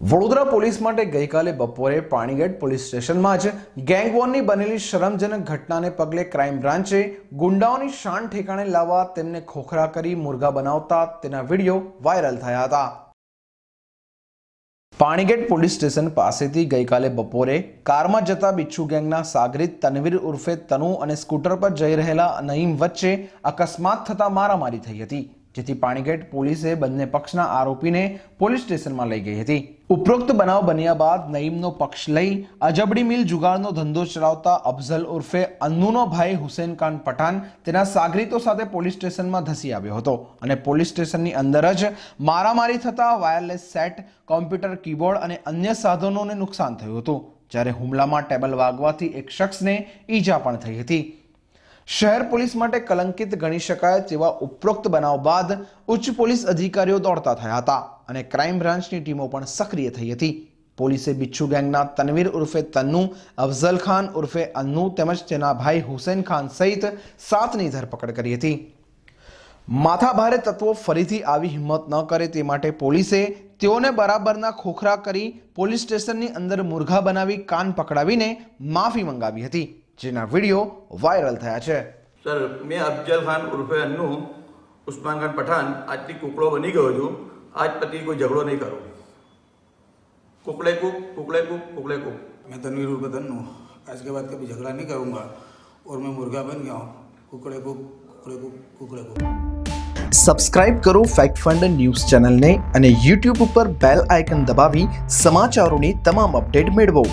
Vadodara police માટે ગઈકાલે બપોરે પાણીગઢ પોલીસ સ્ટેશનમાં જ ગેંગવોરની બનેલી શરમજનક ઘટનાને પગલે ક્રાઇમ બ્રાન્ચે ગુંડાઓની શાન ઠેકાણે લાવવા તેમને ખોખરા કરી મુર્ગા બનાવતા તેના વીડિયો વાયરલ થયા હતા. પાણીગેટ પોલીસ સ્ટેશન પાસેથી ગઈકાલે બપોરે કારમાં જતા બિચ્છુ ગેંગના સાગરીત તનવીર ઉર્ફે તનુ અને સ્કૂટર પર જઈ રહેલા નઈમ વચ્ચે અકસ્માત થતા મારામારી થઈ હતી. જેથી પાણીગેટ પોલીસે બંને પક્ષના આરોપીને પોલીસ સ્ટેશનમાં લઈ ગઈ હતી. ઉપરોક્ત બનાવ બન્યા બાદ નઈમનો પક્ષ લઈ અજબડી મિલ જુગારનો ધંધો ચલાવતા અફઝલ ઉર્ફે અન્નુનો ભાઈ હુસેન ખાન પઠાણ તેના સાગરીતો સાથે પોલીસ સ્ટેશનમાં ધસી આવ્યો હતો અને પોલીસ સ્ટેશનની અંદર જ મારામારી થતા વાયરલેસ સેટ, કોમ્પ્યુટર કીબોર્ડ અને અન્ય સાધનોને નુકસાન થયું હતું. જ્યારે હુમલામાં ટેબલ વાગવાથી એક શખ્સને ઈજા પણ થઈ હતી. શહેર પોલીસ માટે કલંકિત ગણી શકાય તેવા ઉપરોક્ત બનાવ બાદ ઉચ્ચ પોલીસ અધિકારીઓ દોડતા થયા હતા અને ક્રાઇમ બ્રાન્ચની ટીમો પણ સક્રિય થઈ હતી. પોલીસે બિચ્છુ ગેંગના તનવીર ઉર્ફે તન્નુ, અફઝલ ખાન ઉર્ફે અન્નુ તેમજ તેના ભાઈ હુસેન ખાન સહિત સાતની ધરપકડ કરી હતી. માથાભારે તત્વો ફરીથી આવી હિંમત ન કરે તે માટે પોલીસે તેઓને બરાબરના ખોખરા કરી પોલીસ સ્ટેશનની અંદર મુર્ઘા બનાવી કાન પકડાવીને માફી મંગાવી હતી. જેના વિડીયો વાયરલ થયા છે સર મેં અફજલ ખાન ઉર્ફે અન્નુ ઉસ્માન ખાન પઠાણ આજથી કુકડો બની ગયો છું આજ પછી કોઈ ઝઘડો નહીં કરું कुकड़े कुक कुकड़े कुक कुकड़े कुक मैं तनवीर उर्फ तन्नू आज के बाद कभी झगड़ा नहीं करूँगा और मैं मुर्गा बन गया हूँ कुकड़े कुक कुकड़े कुक कुकड़े कुक સબસ્ક્રાઇબ કરો ફેક્ટ ફંડ ન્યૂઝ ચેનલને અને યુટ્યુબ ઉપર બેલ આઇકન દબાવી સમાચારોની તમામ અપડેટ મેળવો